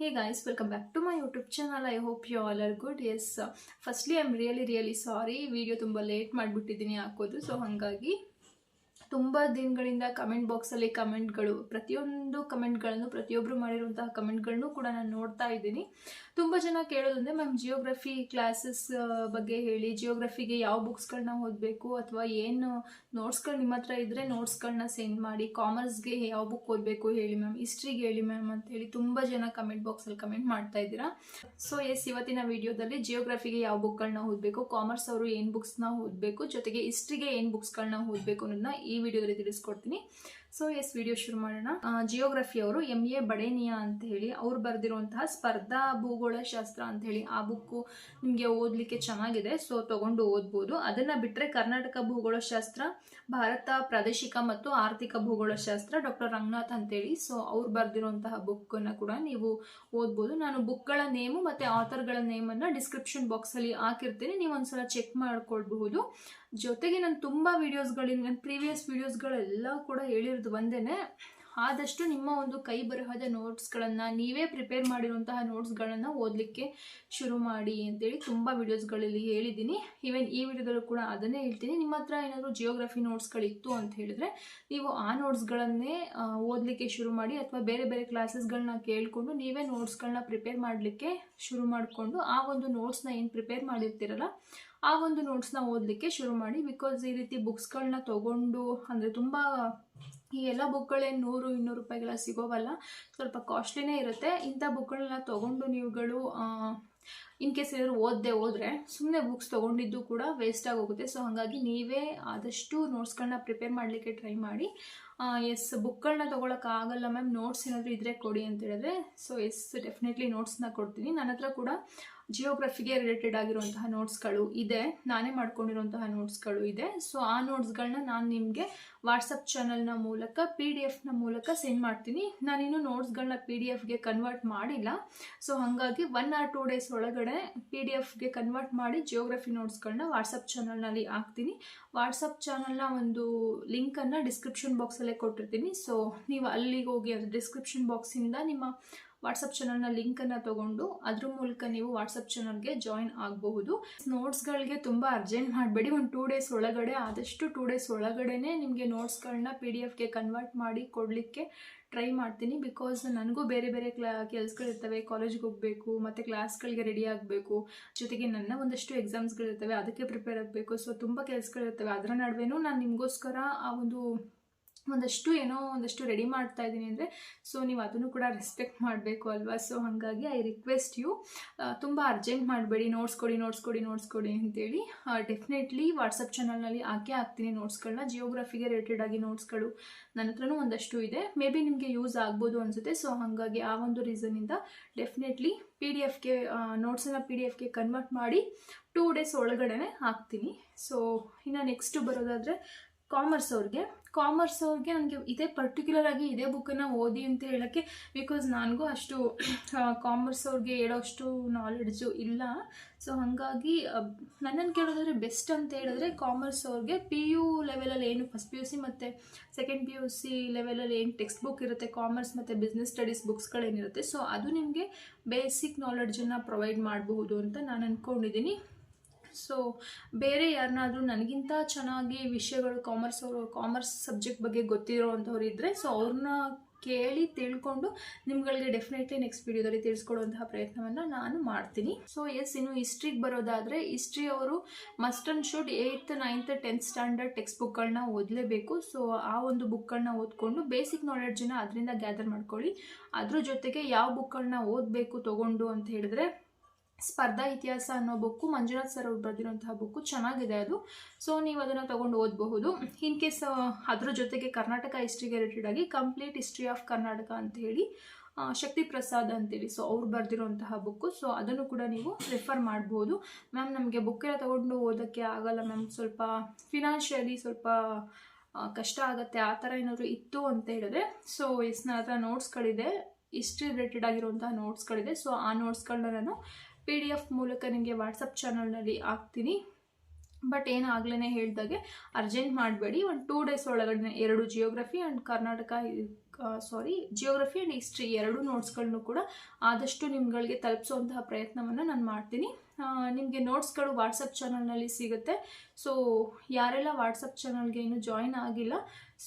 Hey guys, welcome back to my YouTube channel. I hope you all are good. Yes, uh, firstly, I'm really really sorry video ತುಂಬ late ಮಾಡಿಬಿಟ್ಟಿದ್ದೀನಿ ಹಾಕೋದು so ಹಾಗಾಗಿ ತುಂಬ ದಿನಗಳಿಂದ comment ಬಾಕ್ಸಲ್ಲಿ ಕಮೆಂಟ್ಗಳು ಪ್ರತಿಯೊಂದು ಕಮೆಂಟ್ಗಳನ್ನು ಪ್ರತಿಯೊಬ್ಬರು ಮಾಡಿರುವಂತಹ ಕಮೆಂಟ್ಗಳನ್ನು ಕೂಡ ನಾನು ನೋಡ್ತಾ ಇದ್ದೀನಿ. ತುಂಬ ಜನ ಕೇಳೋದಂದರೆ ಮ್ಯಾಮ್ ಜಿಯೋಗ್ರಫಿ ಕ್ಲಾಸಸ್ ಬಗ್ಗೆ ಹೇಳಿ ಜಿಯೋಗ್ರಫಿಗೆ ಯಾವ ಬುಕ್ಸ್ಗಳನ್ನ ಓದಬೇಕು ಅಥವಾ ಏನು ನೋಟ್ಸ್ಗಳು ನಿಮ್ಮ ಹತ್ರ ಇದ್ದರೆ ನೋಟ್ಸ್ಗಳನ್ನ ಸೆಂಡ್ ಮಾಡಿ ಕಾಮರ್ಸ್ಗೆ ಯಾವ ಬುಕ್ ಓದಬೇಕು ಹೇಳಿ ಮ್ಯಾಮ್ ಹಿಸ್ಟ್ರಿಗೆ ಹೇಳಿ ಮ್ಯಾಮ್ ಅಂತ ಹೇಳಿ ತುಂಬ ಜನ ಕಮೆಂಟ್ ಬಾಕ್ಸಲ್ಲಿ ಕಮೆಂಟ್ ಮಾಡ್ತಾ ಇದ್ದೀರಾ. ಸೊ ಎಸ್ ಇವತ್ತಿನ ವಿಡಿಯೋದಲ್ಲಿ ಜಿಯೋಗ್ರಫಿಗೆ ಯಾವ ಬುಕ್ಗಳನ್ನ ಓದಬೇಕು ಕಾಮರ್ಸ್ ಅವರು ಏನು ಬುಕ್ಸ್ನ ಓದಬೇಕು, ಜೊತೆಗೆ ಹಿಸ್ಟ್ರಿಗೆ ಏನು ಬುಕ್ಸ್ಗಳನ್ನ ಓದಬೇಕು ಅನ್ನೋದನ್ನ ಈ ವಿಡಿಯೋದಲ್ಲಿ ತಿಳಿಸ್ಕೊಡ್ತೀನಿ. ಸೊ ಎಸ್ ವಿಡಿಯೋ ಶುರು ಮಾಡೋಣ. ಜಿಯೋಗ್ರಫಿ ಅವರು ಎಂ ಎ ಬಡೇನಿಯಾ ಅಂತ ಹೇಳಿ ಅವ್ರು ಬರೆದಿರುವಂತಹ ಸ್ಪರ್ಧಾ ಭೂಗೋಳ ಶಾಸ್ತ್ರ ಅಂತ ಹೇಳಿ ಆ ಬುಕ್ಕು ನಿಮಗೆ ಓದಲಿಕ್ಕೆ ಚೆನ್ನಾಗಿದೆ. ಸೊ ತಗೊಂಡು ಓದ್ಬೋದು. ಅದನ್ನ ಬಿಟ್ಟರೆ ಕರ್ನಾಟಕ ಭೂಗೋಳಶಾಸ್ತ್ರ ಭಾರತ ಪ್ರಾದೇಶಿಕ ಮತ್ತು ಆರ್ಥಿಕ ಭೂಗೋಳಶಾಸ್ತ್ರ ಡಾಕ್ಟರ್ ರಂಗನಾಥ್ ಅಂತೇಳಿ ಸೊ ಅವ್ರು ಬರೆದಿರುವಂತಹ ಬುಕ್ಕನ್ನು ಕೂಡ ನೀವು ಓದ್ಬೋದು. ನಾನು ಬುಕ್ಗಳ ನೇಮು ಮತ್ತು ಆಥರ್ಗಳ ನೇಮನ್ನು ಡಿಸ್ಕ್ರಿಪ್ಷನ್ ಬಾಕ್ಸಲ್ಲಿ ಹಾಕಿರ್ತೀನಿ. ನೀವು ಒಂದ್ಸಲ ಚೆಕ್ ಮಾಡ್ಕೊಳ್ಬಹುದು. ಜೊತೆಗೆ ನಾನು ತುಂಬ ವೀಡಿಯೋಸ್ಗಳಿಂದ ಪ್ರೀವಿಯಸ್ ವೀಡಿಯೋಸ್ಗಳೆಲ್ಲ ಕೂಡ ಹೇಳಿರೋದು ಒಂದೇ ಆದಷ್ಟು ನಿಮ್ಮ ಒಂದು ಕೈ ಬರಹದ ನೋಟ್ಸ್ಗಳನ್ನು ನೀವೇ ಪ್ರಿಪೇರ್ ಮಾಡಿರುವಂತಹ ನೋಟ್ಸ್ಗಳನ್ನು ಓದಲಿಕ್ಕೆ ಶುರು ಮಾಡಿ ಅಂತೇಳಿ ತುಂಬ ವಿಡಿಯೋಸ್ಗಳಲ್ಲಿ ಹೇಳಿದ್ದೀನಿ. ಈವನ್ ಈ ವಿಡಿಯೋದಲ್ಲೂ ಕೂಡ ಅದನ್ನೇ ಹೇಳ್ತೀನಿ. ನಿಮ್ಮ ಹತ್ರ ಏನಾದರೂ ಜಿಯೋಗ್ರಫಿ ನೋಟ್ಸ್ಗಳಿತ್ತು ಅಂತ ಹೇಳಿದ್ರೆ, ನೀವು ಆ ನೋಟ್ಸ್ಗಳನ್ನೇ ಓದಲಿಕ್ಕೆ ಶುರು ಮಾಡಿ ಅಥವಾ ಬೇರೆ ಬೇರೆ ಕ್ಲಾಸಸ್ಗಳನ್ನ ಕೇಳಿಕೊಂಡು ನೀವೇ ನೋಟ್ಸ್ಗಳನ್ನ ಪ್ರಿಪೇರ್ ಮಾಡಲಿಕ್ಕೆ ಶುರು ಮಾಡಿಕೊಂಡು ಆ ಒಂದು ನೋಟ್ಸ್ನ ಏನು ಪ್ರಿಪೇರ್ ಮಾಡಿರ್ತೀರಲ್ಲ, ಆ ಒಂದು ನೋಟ್ಸ್ನ ಓದಲಿಕ್ಕೆ ಶುರು ಮಾಡಿ ಬಿಕಾಸ್ ಈ ರೀತಿ ಬುಕ್ಸ್ಗಳನ್ನ ತೊಗೊಂಡು, ಅಂದರೆ ತುಂಬ ಈ ಎಲ್ಲ ಬುಕ್ಗಳೇನು ನೂರು, ಇನ್ನೂರು ರೂಪಾಯಿಗೆಲ್ಲ ಸಿಗೋವಲ್ಲ, ಸ್ವಲ್ಪ ಕಾಸ್ಟ್ಲಿನೇ ಇರುತ್ತೆ. ಇಂಥ ಬುಕ್ಗಳನ್ನ ತೊಗೊಂಡು ನೀವುಗಳು ಇನ್ ಕೇಸ್ ಏನಾದ್ರು ಓದದೆ ಹೋದರೆ ಸುಮ್ಮನೆ ಬುಕ್ಸ್ ತೊಗೊಂಡಿದ್ದು ಕೂಡ ವೇಸ್ಟ್ ಆಗೋಗುತ್ತೆ. ಸೊ ಹಾಗಾಗಿ ನೀವೇ ಆದಷ್ಟು ನೋಟ್ಸ್ಗಳನ್ನ ಪ್ರಿಪೇರ್ ಮಾಡಲಿಕ್ಕೆ ಟ್ರೈ ಮಾಡಿ. ಎಸ್ ಬುಕ್ಗಳನ್ನ ತೊಗೊಳಕ್ಕಾಗಲ್ಲ ಮ್ಯಾಮ್ ನೋಟ್ಸ್ ಏನಾದರೂ ಇದ್ದರೆ ಕೊಡಿ ಅಂತ ಹೇಳಿದ್ರೆ ಸೊ ಎಸ್ ಡೆಫಿನೆಟ್ಲಿ ನೋಟ್ಸ್ನ ಕೊಡ್ತೀನಿ. ನನ್ನ ಹತ್ರ ಕೂಡ ಜಿಯೋಗ್ರಫಿಗೆ ರಿಲೇಟೆಡ್ ಆಗಿರುವಂತಹ ನೋಟ್ಸ್ಗಳು ಇದೆ. ನಾನೇ ಮಾಡ್ಕೊಂಡಿರುವಂತಹ ನೋಟ್ಸ್ಗಳು ಇದೆ. ಸೊ ಆ ನೋಟ್ಸ್ಗಳನ್ನ ನಾನು ನಿಮಗೆ ವಾಟ್ಸಪ್ ಚಾನಲ್ನ ಮೂಲಕ ಪಿ ಡಿ ಎಫ್ನ ಮೂಲಕ ಸೆಂಡ್ ಮಾಡ್ತೀನಿ. ನಾನಿನ್ನು ನೋಟ್ಸ್ಗಳನ್ನ ಪಿ ಡಿ ಎಫ್ಗೆ ಕನ್ವರ್ಟ್ ಮಾಡಿಲ್ಲ. ಸೊ ಹಾಗಾಗಿ ಒನ್ ಆರ್ ಟೂ ಡೇಸ್ ಒಳಗಡೆ ಪಿ ಡಿ ಎಫ್ಗೆ ಕನ್ವರ್ಟ್ ಮಾಡಿ ಜಿಯೋಗ್ರಫಿ ನೋಟ್ಸ್ಗಳನ್ನ ವಾಟ್ಸಪ್ ಚಾನಲ್ನಲ್ಲಿ ಹಾಕ್ತೀನಿ. ವಾಟ್ಸಪ್ ಚಾನಲ್ನ ಒಂದು ಲಿಂಕನ್ನು ಡಿಸ್ಕ್ರಿಪ್ಷನ್ ಬಾಕ್ಸಲ್ಲೇ ಕೊಟ್ಟಿರ್ತೀನಿ. ಸೊ ನೀವು ಅಲ್ಲಿಗೆ ಹೋಗಿ ಅದು ಡಿಸ್ಕ್ರಿಪ್ಷನ್ ಬಾಕ್ಸಿಂದ ನಿಮ್ಮ ವಾಟ್ಸಪ್ ಚಾನಲ್ನ ಲಿಂಕನ್ನು ತಗೊಂಡು ಅದ್ರ ಮೂಲಕ ನೀವು ವಾಟ್ಸಪ್ ಚಾನಲ್ಗೆ ಜಾಯಿನ್ ಆಗಬಹುದು. ನೋಟ್ಸ್ಗಳಿಗೆ ತುಂಬ ಅರ್ಜೆಂಟ್ ಮಾಡಬೇಡಿ. ಒಂದು ಟೂ ಡೇಸ್ ಒಳಗಡೆ, ಆದಷ್ಟು ಟೂ ಡೇಸ್ ಒಳಗಡೆನೇ ನಿಮಗೆ ನೋಟ್ಸ್ಗಳನ್ನ ಪಿ ಡಿ ಎಫ್ಗೆ ಕನ್ವರ್ಟ್ ಮಾಡಿ ಕೊಡಲಿಕ್ಕೆ ಟ್ರೈ ಮಾಡ್ತೀನಿ. ಬಿಕಾಸ್ ನನಗೂ ಬೇರೆ ಬೇರೆ ಕ್ಲಾ, ಕೆಲಸಗಳಿರ್ತವೆ. ಕಾಲೇಜ್ಗೆ ಹೋಗಬೇಕು, ಮತ್ತು ಕ್ಲಾಸ್ಗಳಿಗೆ ರೆಡಿ ಆಗಬೇಕು. ಜೊತೆಗೆ ನನ್ನ ಒಂದಷ್ಟು ಎಕ್ಸಾಮ್ಸ್ಗಳಿರ್ತವೆ ಅದಕ್ಕೆ ಪ್ರಿಪೇರ್ ಆಗಬೇಕು. ಸೊ ತುಂಬ ಕೆಲಸಗಳಿರ್ತವೆ. ಅದರ ನಡುವೆನೂ ನಾನು ನಿಮಗೋಸ್ಕರ ಆ ಒಂದು ಒಂದಷ್ಟು ಏನೋ ಒಂದಷ್ಟು ರೆಡಿ ಮಾಡ್ತಾ ಇದ್ದೀನಿ ಅಂದರೆ ಸೊ ನೀವು ಅದನ್ನು ಕೂಡ ರೆಸ್ಪೆಕ್ಟ್ ಮಾಡಬೇಕು ಅಲ್ವಾ? ಸೊ ಹಾಗಾಗಿ ಐ ರಿಕ್ವೆಸ್ಟ್ ಯು ತುಂಬ ಅರ್ಜೆಂಟ್ ಮಾಡಬೇಡಿ. ನೋಟ್ಸ್ ಕೊಡಿ ನೋಟ್ಸ್ ಕೊಡಿ ನೋಟ್ಸ್ ಕೊಡಿ ಅಂತೇಳಿ ಡೆಫಿನೆಟ್ಲಿ ವಾಟ್ಸಪ್ ಚಾನಲ್ನಲ್ಲಿ ಹಾಕೇ ಹಾಕ್ತೀನಿ ನೋಟ್ಸ್ಗಳನ್ನ ಜಿಯೋಗ್ರಫಿಗೆ ರಿಲೇಟೆಡ್ ಆಗಿ ನೋಟ್ಸ್ಗಳು ನನ್ನ ಹತ್ರನೂ ಒಂದಷ್ಟು ಇದೆ. ಮೇ ಬಿ ನಿಮಗೆ ಯೂಸ್ ಆಗ್ಬೋದು ಅನಿಸುತ್ತೆ. ಸೊ ಹಾಗಾಗಿ ಆ ಒಂದು ರೀಸನಿಂದ ಡೆಫಿನೆಟ್ಲಿ ಪಿ ಡಿ ಎಫ್ಗೆ ನೋಟ್ಸನ್ನು ಪಿ ಡಿ ಎಫ್ಗೆ ಕನ್ವರ್ಟ್ ಮಾಡಿ ಟೂ ಡೇಸ್ ಒಳಗಡೆ ಹಾಕ್ತೀನಿ. ಸೊ ಇನ್ನು ನೆಕ್ಸ್ಟು ಬರೋದಾದರೆ ಕಾಮರ್ಸ್ ಅವ್ರಿಗೆ. ಕಾಮರ್ಸ್ ಅವ್ರಿಗೆ ನನಗೆ ಇದೇ ಪರ್ಟಿಕ್ಯುಲರ್ ಆಗಿ ಇದೇ ಬುಕ್ಕನ್ನು ಓದಿ ಅಂತ ಹೇಳೋಕ್ಕೆ ಬಿಕಾಸ್ ನನಗೂ ಅಷ್ಟು ಕಾಮರ್ಸ್ ಅವ್ರಿಗೆ ಹೇಳೋಷ್ಟು ನಾಲೆಡ್ಜು ಇಲ್ಲ. ಸೊ ಹಾಗಾಗಿ ನನ್ನನ್ನು ಕೇಳೋದಾದ್ರೆ ಬೆಸ್ಟ್ ಅಂತ ಹೇಳಿದ್ರೆ ಕಾಮರ್ಸ್ ಅವ್ರಿಗೆ ಪಿ ಯು ಲೆವೆಲಲ್ಲಿ ಏನು ಫಸ್ಟ್ ಪಿ ಯು ಸಿ ಮತ್ತು ಸೆಕೆಂಡ್ ಪಿ ಯು ಸಿ ಲೆವೆಲಲ್ಲಿ ಏನು ಟೆಕ್ಸ್ಟ್ ಬುಕ್ ಇರುತ್ತೆ ಕಾಮರ್ಸ್ ಮತ್ತು ಬಿಸ್ನೆಸ್ ಸ್ಟಡೀಸ್ ಬುಕ್ಸ್ಗಳೇನಿರುತ್ತೆ ಸೊ ಅದು ನಿಮಗೆ ಬೇಸಿಕ್ ನಾಲೆಡ್ಜನ್ನು ಪ್ರೊವೈಡ್ ಮಾಡಬಹುದು ಅಂತ ನಾನು ಅಂದ್ಕೊಂಡಿದ್ದೀನಿ ಸೊ ಬೇರೆ ಯಾರನ್ನಾದರೂ ನನಗಿಂತ ಚೆನ್ನಾಗಿ ವಿಷಯಗಳು ಕಾಮರ್ಸ್ ಅವರು ಕಾಮರ್ಸ್ ಸಬ್ಜೆಕ್ಟ್ ಬಗ್ಗೆ ಗೊತ್ತಿರೋವಂಥವ್ರು ಇದ್ದರೆ ಸೊ ಅವ್ರನ್ನ ಕೇಳಿ ತಿಳ್ಕೊಂಡು ನಿಮ್ಗಳಿಗೆ ಡೆಫಿನೆಟ್ಲಿ ನೆಕ್ಸ್ಟ್ ವಿಡಿಯೋದಲ್ಲಿ ತಿಳಿಸ್ಕೊಡುವಂತಹ ಪ್ರಯತ್ನವನ್ನು ನಾನು ಮಾಡ್ತೀನಿ. ಸೊ ಎಸ್ ಇನ್ನು ಹಿಸ್ಟ್ರಿಗೆ ಬರೋದಾದರೆ ಹಿಸ್ಟ್ರಿ ಅವರು must and should eighth ninth tenth standard text book ಓದಲೇಬೇಕು. So ಆ ಒಂದು ಬುಕ್ಗಳನ್ನ ಓದ್ಕೊಂಡು ಬೇಸಿಕ್ ನಾಲೆಡ್ಜನ್ನ ಅದರಿಂದ ಗ್ಯಾದರ್ ಮಾಡ್ಕೊಳ್ಳಿ. ಅದ್ರ ಜೊತೆಗೆ ಯಾವ ಬುಕ್ಗಳನ್ನ ಓದಬೇಕು ತೊಗೊಂಡು ಅಂತ ಹೇಳಿದ್ರೆ ಸ್ಪರ್ಧಾ ಇತಿಹಾಸ ಅನ್ನೋ ಬುಕ್ಕು ಮಂಜುನಾಥ್ ಸರ್ ಅವ್ರು ಬರೆದಿರುವಂತಹ ಬುಕ್ಕು ಚೆನ್ನಾಗಿದೆ ಅದು. ಸೊ ನೀವು ಅದನ್ನು ತೊಗೊಂಡು ಓದಬಹುದು. ಇನ್ ಕೇಸ್ ಅದ್ರ ಜೊತೆಗೆ ಕರ್ನಾಟಕ ಹಿಸ್ಟ್ರಿಗೆ ರಿಲೇಟೆಡ್ ಆಗಿ ಕಂಪ್ಲೀಟ್ ಹಿಸ್ಟ್ರಿ ಆಫ್ ಕರ್ನಾಟಕ ಅಂತ ಹೇಳಿ ಶಕ್ತಿ ಪ್ರಸಾದ್ ಅಂತೇಳಿ. ಸೊ ಅವ್ರು ಬರೆದಿರುವಂತಹ ಬುಕ್ಕು. ಸೊ ಅದನ್ನು ಕೂಡ ನೀವು ರೆಫರ್ ಮಾಡ್ಬೋದು. ಮ್ಯಾಮ್ ನಮಗೆ ಬುಕ್ ಎಲ್ಲ ತೊಗೊಂಡು ಓದೋಕ್ಕೆ ಆಗಲ್ಲ ಮ್ಯಾಮ್ ಸ್ವಲ್ಪ ಫಿನಾನ್ಷಿಯಲಿ ಸ್ವಲ್ಪ ಕಷ್ಟ ಆಗುತ್ತೆ. ಆ ಥರ ಏನಾದರೂ ಇತ್ತು ಅಂತ ಹೇಳಿದ್ರೆ ಸೊ ಎಸ್ ನನ್ನ ಹತ್ರ ನೋಟ್ಸ್ಗಳಿದೆ ಹಿಸ್ಟ್ರಿ ರಿಲೇಟೆಡ್ ಆಗಿರುವಂತಹ ನೋಟ್ಸ್ಗಳಿದೆ ಸೊ ಆ ನೋಟ್ಸ್ಗಳನ್ನ ನಾನು ಪಿ ಡಿ ಎಫ್ ಮೂಲಕ ನಿಮಗೆ ವಾಟ್ಸಪ್ ಚಾನಲ್ನಲ್ಲಿ ಹಾಕ್ತೀನಿ. ಬಟ್ ಏನು ಆಗ್ಲೇ ಹೇಳಿದಾಗೆ ಅರ್ಜೆಂಟ್ ಮಾಡಬೇಡಿ. ಒಂದು ಟೂ ಡೇಸ್ ಒಳಗಡೆ ಎರಡು geography and Karnataka sorry geography and history ಎರಡೂ ನೋಟ್ಸ್ಗಳನ್ನು ಕೂಡ ಆದಷ್ಟು ನಿಮ್ಗಳಿಗೆ ತಲುಪಿಸುವಂತಹ ಪ್ರಯತ್ನವನ್ನು ನಾನು ಮಾಡ್ತೀನಿ. ನಿಮಗೆ ನೋಟ್ಸ್ಗಳು ವಾಟ್ಸಪ್ ಚಾನಲ್ನಲ್ಲಿ ಸಿಗುತ್ತೆ. ಸೊ ಯಾರೆಲ್ಲ ವಾಟ್ಸಪ್ ಚಾನಲ್ಗೆ ಇನ್ನೂ ಜಾಯಿನ್ ಆಗಿಲ್ಲ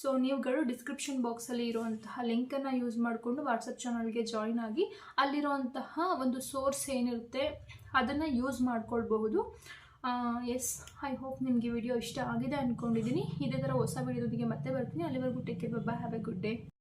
ಸೊ ನೀವುಗಳು ಡಿಸ್ಕ್ರಿಪ್ಷನ್ ಬಾಕ್ಸಲ್ಲಿ ಇರುವಂತಹ ಲಿಂಕನ್ನು ಯೂಸ್ ಮಾಡಿಕೊಂಡು ವಾಟ್ಸಪ್ ಚಾನಲ್ಗೆ ಜಾಯಿನ್ ಆಗಿ ಅಲ್ಲಿರುವಂತಹ ಒಂದು ಸೋರ್ಸ್ ಏನಿರುತ್ತೆ, ಅದನ್ನು ಯೂಸ್ ಮಾಡ್ಕೊಳ್ಬಹುದು. ಎಸ್ ಐ ಹೋಪ್ ನಿಮಗೆ ವಿಡಿಯೋ ಇಷ್ಟ ಆಗಿದೆ ಅಂದ್ಕೊಂಡಿದ್ದೀನಿ ಇದೇ ಥರ ಹೊಸ ವಿಡಿಯೋದೊಂದಿಗೆ ಮತ್ತೆ ಬರ್ತೀನಿ. ಅಲ್ಲಿವರೆಗೂ take care bye have a good day